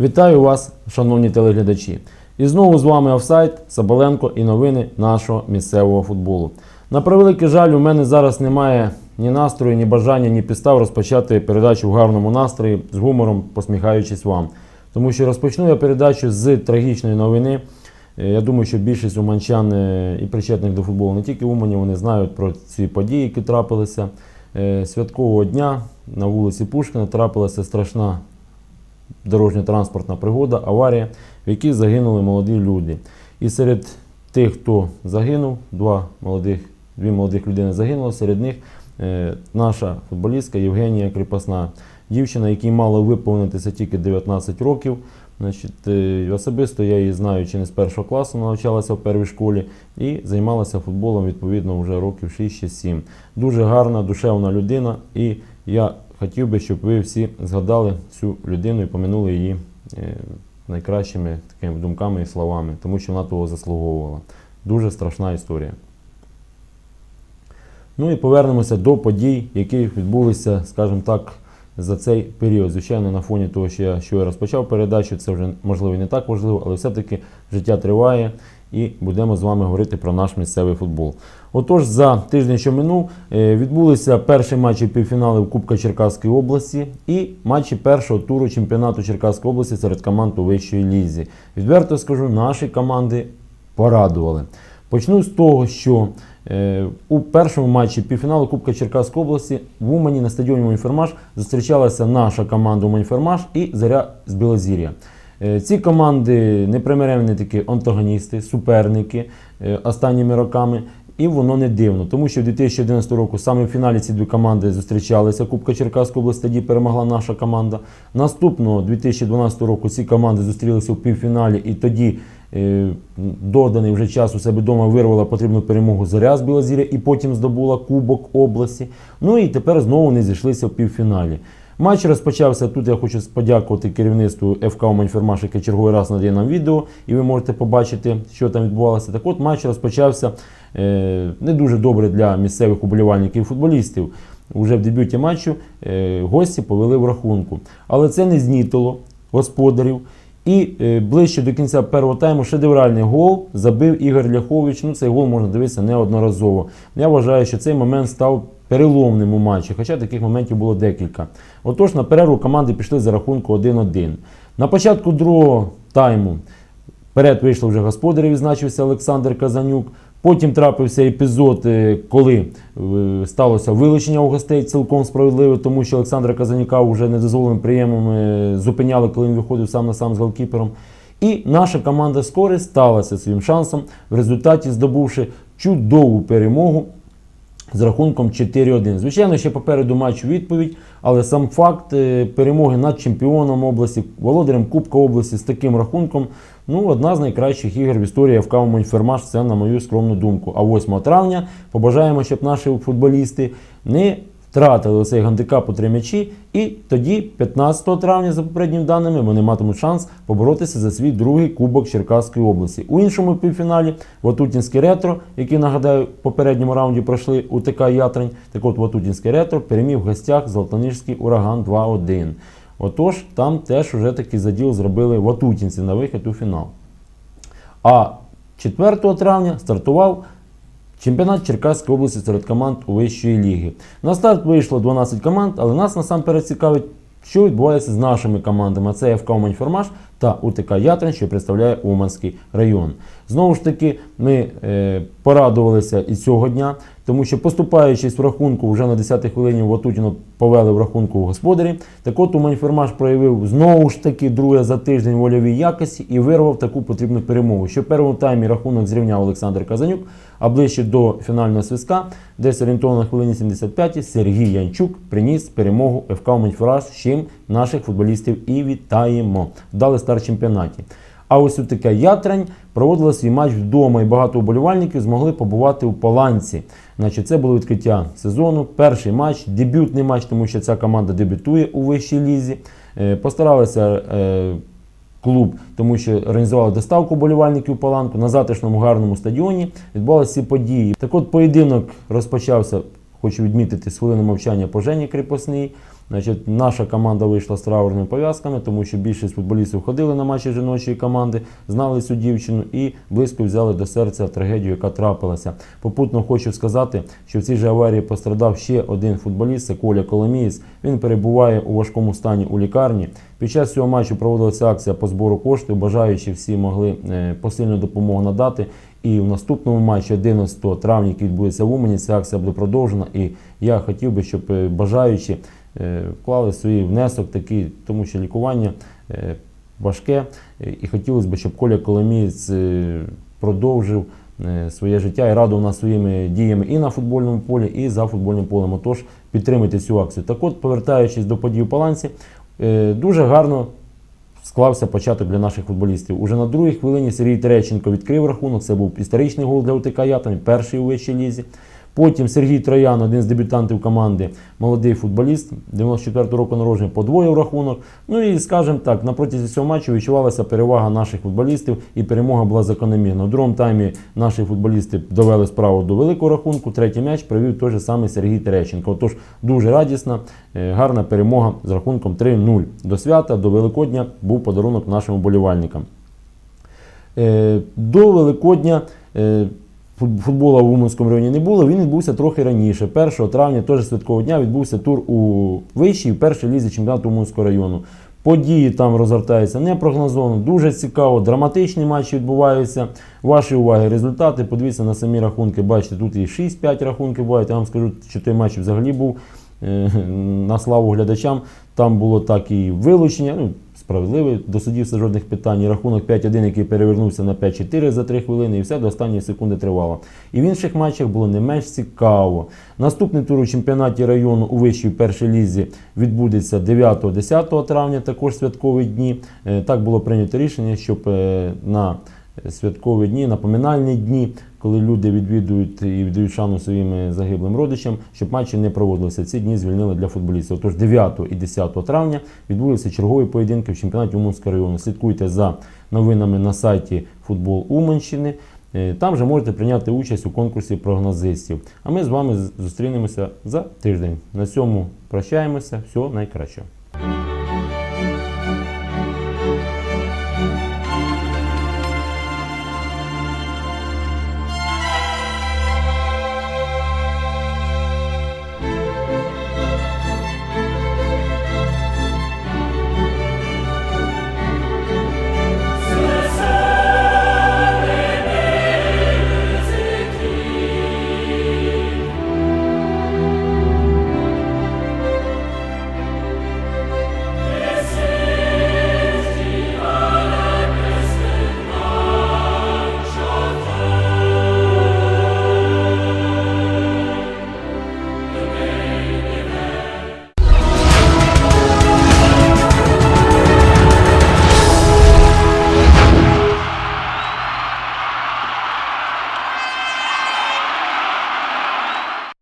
Вітаю вас, шановні телеглядачі. І знову з вами офсайт, Сабаленко і новини нашого місцевого футболу. На превеликий жаль, у мене зараз немає ні настрою, ні бажання, ні підстав розпочати передачу в гарному настрої з гумором, посміхаючись вам. Тому що розпочну я передачу з трагічної новини. Е, Я думаю, що більшість уманчан е, і причетних до футболу не тільки Умані, вони знають про ці події, які трапилися. Е, Святкового дня на вулиці Пушкіна трапилася страшна дорожньо-транспортна пригода, аварія, в якій загинули молоді люди. І серед тих, хто загинув, два молодих, дві молодих людини загинуло, серед них е, наша футболістка Євгенія Кріпасна, дівчина, якій мало виповнитися тільки 19 років. Значить, е, особисто я її знаю чи не з першого класу, навчалася в першій школі і займалася футболом відповідно вже років 6-7. Дуже гарна, душевна людина, і я хотів би, щоб ви всі згадали цю людину і поминули її е, найкращими такими думками і словами, тому що вона того заслуговувала. Дуже страшна історія. Ну і повернемося до подій, які відбулися, скажімо так, за цей період. Звичайно, на фоні того, що я, що я розпочав передачу, це вже можливо і не так важливо, але все-таки життя триває і будемо з вами говорити про наш місцевий футбол. Отож, за тиждень, що минув, е, відбулися перші матчі півфіналів Кубка Черкаської області і матчі першого туру чемпіонату Черкаської області серед команд у вищої лізі. Відверто скажу, наші команди порадували. Почну з того, що е, у першому матчі півфіналу Кубка Черкаської області в Умані на стадіоні Уманьфермаш зустрічалася наша команда Уманьфермаш і Заря з Білозір'я. Е, Ці команди непримиренні такі антагоністи, суперники е, останніми роками. І воно не дивно, тому що в 2011 року саме в фіналі ці дві команди зустрічалися. Кубка Черкаської області тоді перемогла наша команда. Наступного 2012 року ці команди зустрілися в півфіналі, і тоді е, доданий вже час у себе вдома вирвала потрібну перемогу Зоря з Білозір'я і потім здобула Кубок області. Ну і тепер знову вони зійшлися в півфіналі. Матч розпочався. Тут я хочу подякувати керівництву ФК Уманьфермаш, яке черговий раз надає нам відео, і ви можете побачити, що там відбувалося. Так от матч розпочався е, не дуже добре для місцевих уболівальників і футболістів. Уже в дебюті матчу е, гості повели в рахунку. Але це не знітило господарів. І е, ближче до кінця першого тайму шедевральний гол забив Ігор Ляхович. Ну, цей гол можна дивитися неодноразово. Я вважаю, що цей момент став переломним у матчі, хоча таких моментів було декілька. Отож, на перерву команди пішли за рахунку 1-1. На початку другого тайму вперед вийшло вже господарі, відзначився Олександр Казанюк. Потім трапився епізод, е, коли е, сталося вилучення у гостей цілком справедливо, тому що Олександра Казанюка вже недозволеним приємом е, зупиняли, коли він виходив сам на сам з голкіпером. І наша команда скористалася своїм шансом, в результаті здобувши чудову перемогу з рахунком 4-1. Звичайно, ще попереду матч відповідь, але сам факт е, перемоги над чемпіоном області, володарем Кубка області з таким рахунком, ну, одна з найкращих ігор в історії ФК Умань-Фермаш, це на мою скромну думку. А 8 травня побажаємо, щоб наші футболісти не втратили цей гандикап у три м'ячі, і тоді, 15 травня, за попередніми даними, вони матимуть шанс поборотися за свій другий кубок Черкаської області. У іншому півфіналі Ватутінське ретро, який, нагадаю, в попередньому раунді пройшли УТК Ятрень. Так от Ватутінське ретро переміг в гостях Золотоніжський ураган 2-1. Отож, там теж вже такий заділ зробили ватутінці на вихід у фінал. А 4 травня стартував чемпіонат Черкаської області серед команд у вищої ліги. На старт вийшло 12 команд, але нас насамперед цікавить, що відбувається з нашими командами. Це ФК Умань-Формаш та УТК Ятрин, що представляє Уманський район. Знову ж таки, ми е, порадувалися і цього дня, тому що поступаючись в рахунку вже на 10-й хвилині Ватутіно повели в рахунку в господарі. Так от Умань-Формаш проявив знову ж таки друге за тиждень вольовій якості і вирвав таку потрібну перемогу. Що в першому таймі рахунок зрівняв Олександр Казанюк, а ближче до фінального свистка, десь орієнтовно на хвилині 75 Сергій Янчук приніс перемогу ФК Умань-Формаш, з чим наших футболістів і вітаємо. Вдали старт в чемпіонаті. А ось у таке Ятрань проводила свій матч вдома, і багато уболівальників змогли побувати у Паланці. Значить, це було відкриття сезону, перший матч, дебютний матч, тому що ця команда дебютує у вищій лізі. Е, Постаралися е, клуб, тому що організували доставку болівальників у Паланку на затишному гарному стадіоні. Відбувалися ці події. Так от поєдинок розпочався, хочу відмітити, з хвилини мовчання по Жені Крепосній. Значить, наша команда вийшла з траурними пов'язками, тому що більшість футболістів ходили на матчі жіночої команди, знали цю дівчину і близько взяли до серця трагедію, яка трапилася. Попутно хочу сказати, що в цій же аварії пострадав ще один футболіст, це Коля Коломієць. Він перебуває у важкому стані у лікарні. Під час цього матчу проводилася акція по збору коштів. Бажаючі всі могли е, посильну допомогу надати. І в наступному матчі 11 травня, який відбудеться в Умані, ця акція буде продовжена. І я хотів би, щоб е, бажаючі е, вклали свій внесок такий, тому що лікування е, важке. Е, І хотілося б, щоб Коля Коломієць е, продовжив е, своє життя і радував нас своїми діями і на футбольному полі, і за футбольним полем. Отож, підтримуйте цю акцію. Так от, повертаючись до подій у Паланці, е, дуже гарно склався початок для наших футболістів. Уже на другій хвилині Сергій Терещенко відкрив рахунок. Це був історичний гол для УТК Ятами, перший у вищій лізі. Потім Сергій Троян, один з дебютантів команди, молодий футболіст, 94 року народження, подвоїв рахунок. Ну і скажімо так, на протязі цього матчу відчувалася перевага наших футболістів і перемога була закономірна. У другому таймі наші футболісти довели справу до великого рахунку. Третій м'яч привів той же самий Сергій Терещенко. Отож, дуже радісна, е, гарна перемога з рахунком 3-0. До свята, до Великодня був подарунок нашим вболівальникам. Е, До Великодня фут- футболу в Уманському районі не було, він відбувся трохи раніше. 1 травня, теж святкового дня, відбувся тур у вищій, першій лізі чемпіонату Уманського району. Події там розгортаються непрогнозовано, дуже цікаво, драматичні матчі відбуваються. Ваші уваги, результати, подивіться на самі рахунки. Бачите, тут і 6-5 рахунків бувають. Я вам скажу, що той матч взагалі був е, на славу глядачам. Там було так і вилучення. Ну, справедливий, до судів все жодних питань. І рахунок 5-1, який перевернувся на 5-4 за 3 хвилини, і все до останньої секунди тривало. І в інших матчах було не менш цікаво. Наступний тур у чемпіонаті району у вищій першій лізі відбудеться 9-10 травня, також святкові дні. Е, Так було прийнято рішення, щоб е, на святкові дні, напоминальні дні, коли люди відвідують і віддають шану своїм е, загиблим родичам, щоб матчі не проводилися. Ці дні звільнили для футболістів. Отож, 9 і 10 травня відбулися чергові поєдинки в чемпіонаті Уманського району. Слідкуйте за новинами на сайті Футбол Уманщини. Е, Там же можете прийняти участь у конкурсі прогнозистів. А ми з вами зустрінемося за тиждень. На цьому прощаємося. Всього найкращого.